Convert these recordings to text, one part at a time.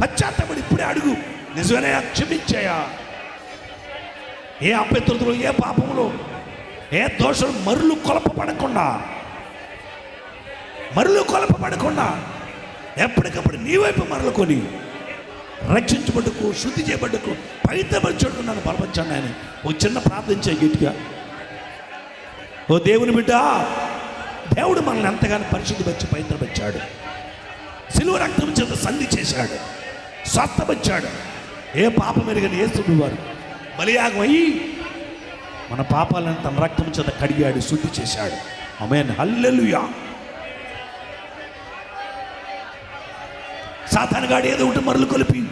పశ్చాత్తపడి ఇప్పుడే అడుగు. నిజమేనా క్షమించాయా ఏ అభ్యర్థులు ఏ పాపములు ఏ దోషం మరులు కొలపబడకుండా మరులు కొలపబడకుండా ఎప్పటికప్పుడు నీ వైపు మరలుకొని రక్షించబడ్డకు శుద్ధి చేయబడ్డకు పవిత్రపరచుకు నన్ను బలపరచండి ఆయన ఓ చిన్న ప్రార్థన చేయి గట్టిగా. ఓ దేవుని బిడ్డ దేవుడు మనల్ని ఎంతగానో పరిశుద్ధిపరిచి పవిత్రపరిచాడు. సిలువ రక్తం చేత సంధి చేశాడు. స్వస్థపరిచాడు ఏ పాపం ఎరగని ఏస్తుంది వారు బలియాగం అయ్యి మన పాపాలను తన రక్తం చేత కడిగాడు శుద్ధి చేశాడు. అమేన్ హల్లెలూయా. సాతానుగాడు ఏదో ఒకటి మరలు కొలిపి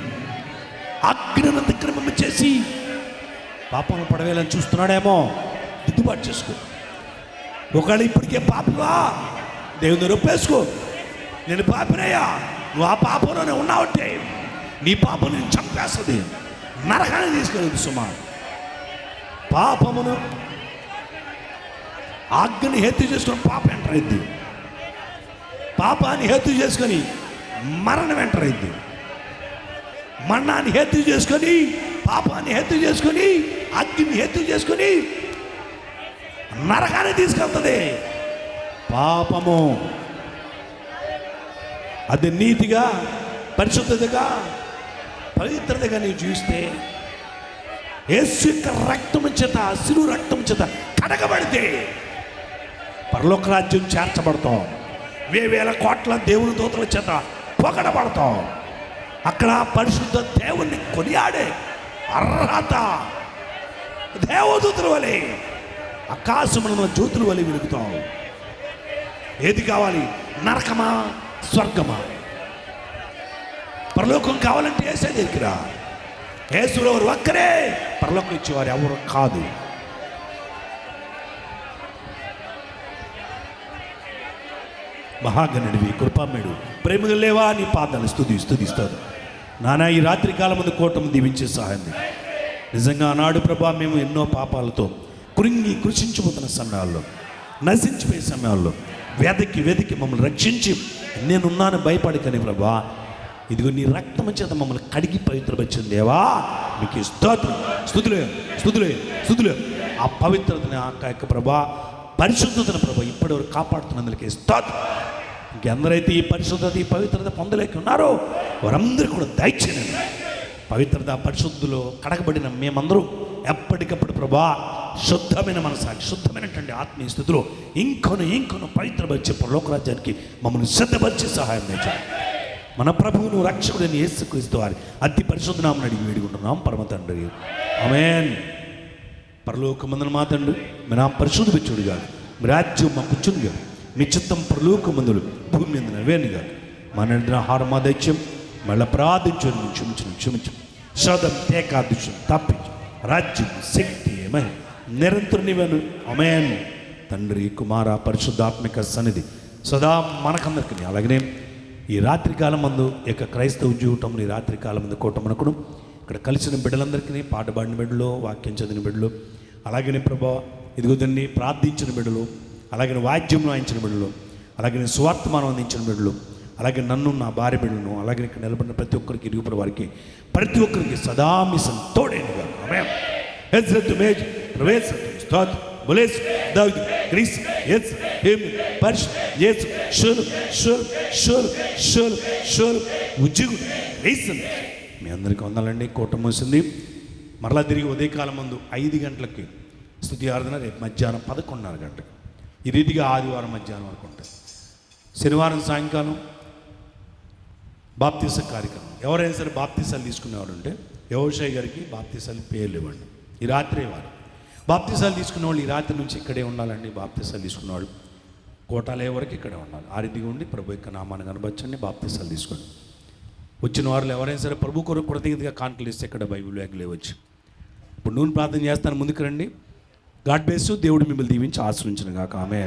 అగ్నిని అతిక్రమం చేసి పాపంలో పడవేయాలని చూస్తున్నాడేమో. దిద్దుబాటు చేసుకో. ఒకవేళ ఇప్పటికే పాపవా దేవుని రొప్పేసుకో నేను పాపినయ్యా. నువ్వు ఆ పాపంలోనే ఉన్నావంటే నీ పాపం నేను చంపేస్తుంది. నరకాన్ని తీసుకెళ్ళదు సుమా. పాపమును ఆజ్ఞని హేతు చేసుకుని పాప ఎంటర్ అయింది పాపాన్ని హేతు చేసుకొని మరణం ఎంటర్ అయింది మరణాన్ని హేతు చేసుకొని పాపాన్ని హేతు చేసుకొని అగ్నిని హేతు చేసుకొని నరకాన్ని తీసుకెళ్తుంది. పాపము అది నీతిగా పరిశుద్ధతగా పవిత్రతగా నీవు చూస్తే యేసు యొక్క రక్తము చేత అసులు రక్తం చేత కడగబడితే పరలోక రాజ్యం చేర్చబడతాం. వేవేల కోట్ల దేవుని దూతల చేత పొగడబడతాం. అక్కడ పరిశుద్ధ దేవుణ్ణి కొనియాడే అర్హత దేవదూతుల వలె ఆకాశములను జ్యోతుల వలె వెలుగుతాం. ఏది కావాలి? నరకమా? స్వర్గమా? పరలోకం కావాలంటే ఏసే దగ్గర. ఏసులో ఒక్కరే. పరలోకం ఇచ్చేవారు ఎవరు? కాదు. మహాగణుడివి కృపామేడు. ప్రేమగా లేవా? నీ పాదాలు స్థుతి స్థుతిస్తారు నానా ఈ రాత్రి కాలం ముందు కోటం దీవించే సహాయం నిజంగా ఆనాడు ప్రభా మేము ఎన్నో పాపాలతో కృంగి కృషించిపోతున్న సమయాల్లో నశించిపోయే సమయాల్లో వెదకి వేదికి మమ్మల్ని రక్షించి నేనున్నాను భయపడకని ప్రభా. ఇదిగో నీ రక్తము చేత మమ్మల్ని కడిగి పవిత్రపరిచిన దేవా. మీకు స్తోత్రం. స్థుతులే స్థుతులే స్థుతులే. ఆ పవిత్రతని ఆ యొక్క ప్రభా పరిశుద్ధతను ప్రభా ఇప్పటివరకు కాపాడుతున్నందుకే స్తోత్రం. ఇంకెందరైతే ఈ పరిశుద్ధత ఈ పవిత్రత పొందలేక ఉన్నారో వారందరూ కూడా దయచేయండి. పవిత్రత పరిశుద్ధులు కడగబడిన మేమందరూ ఎప్పటికప్పుడు ప్రభా శుద్ధమైన మనసాక్షి శుద్ధమైనటువంటి ఆత్మీయ స్థితిలో ఇంకొను ఇంకొను పవిత్రపరిచే లోకరాజ్యానికి మమ్మల్ని సిద్ధపరిచే సహాయం చేయాలి మన ప్రభువును రక్షకుడిని యేసుక్రీస్తు వారి అతి పరిశుద్ధనామని అడిగి వేడుకుంటున్నాం. పరమ తండ్రి. ఆమేన్. పరలోకమందున మా తండ్రి మీ నా పరిశుద్ధ పెచ్చుడు కాదు మీ రాజ్యం మా కూర్చుని కాదు మీ చిత్తం పరలోకమందులు భూమి మీద నవేను కాదు మన నిద్ర ఆహారం మా దైత్యం మళ్ళీ ప్రార్థించు క్షమించు క్షమించు సదం తేకాదిశం తప్పించు. రాజ్యం శక్తి ఏమై నిరంతరం నీవను అమేన్ తండ్రి కుమార పరిశుద్ధాత్మిక సన్నిధి. సదా మనకందరికీ అలాగనే. ఈ రాత్రికాలం మందు యొక్క క్రైస్తవ జీవితం ఈ రాత్రికాలం మందు కూటమనకుడు ఇక్కడ కలిసిన బిడ్డలందరికీ పాట పాడిన బిడ్డలు వాక్యం చదివిన బిడ్డలు అలాగనే ప్రభా ఇదిగోదండి ప్రార్థించిన బిడ్డలు అలాగే వాద్యం వాయించిన బిడ్డలు అలాగే స్వార్థమానం అందించిన బిడ్డలు అలాగే నన్ను నా భార్య బిడ్డను అలాగే ఇక్కడ నిలబడిన ప్రతి ఒక్కరికి ఇరుగుపడి వారికి ప్రతి ఒక్కరికి సదా మీ సంతోడేనుగా హెజ్రత్ మేజ్ ప్రవేశ స్తోత్ర крис, ец, хим, ఎస్ ец, шир, ఎస్ షుర్ షుర్ షుర్ షుర్ రీసన్ మీ అందరికీ వందాలండి. కోట మూసింది. మరలా తిరిగి ఉదయకాలం ముందు ఐదు గంటలకి స్థుతి ఆరాధన రేపు మధ్యాహ్నం పదకొండున్నర గంటకి ఈ రీతిగా ఆదివారం మధ్యాహ్నం వరకు ఉంటుంది. శనివారం సాయంకాలం బాప్తీస కార్యక్రమం. ఎవరైనా సరే బాప్తీసాలు తీసుకునేవాడు ఉంటే యోషయ్య గారికి బాప్తీసాలు పేర్లు ఇవ్వండి. ఈ రాత్రి వారు. బాప్తిసాలు తీసుకున్న వాళ్ళు ఈ రాత్రి నుంచి ఇక్కడే ఉండాలండి. బాప్తిసాలు తీసుకున్న వాళ్ళు. కోటాలే వరకు ఇక్కడే ఉండాలి. ఆ రీతిగా ఉండి ప్రభు యొక్క నామాన్ని కనబచ్చండి బాప్తిసాలు తీసుకోండి. వచ్చిన వారు ఎవరైనా సరే ప్రభు కొరకు కృతజ్ఞతగా కాంటలు ఇస్తే ఇక్కడ బైబిల్ వ్యాగ్ లేవచ్చు ఇప్పుడు నూనె ప్రార్థన చేస్తాను ముందుకు రండి. గాడ్ బేస్ దేవుడు మిమ్మల్ని దీవించి ఆశ్రయించిన కాక ఆమె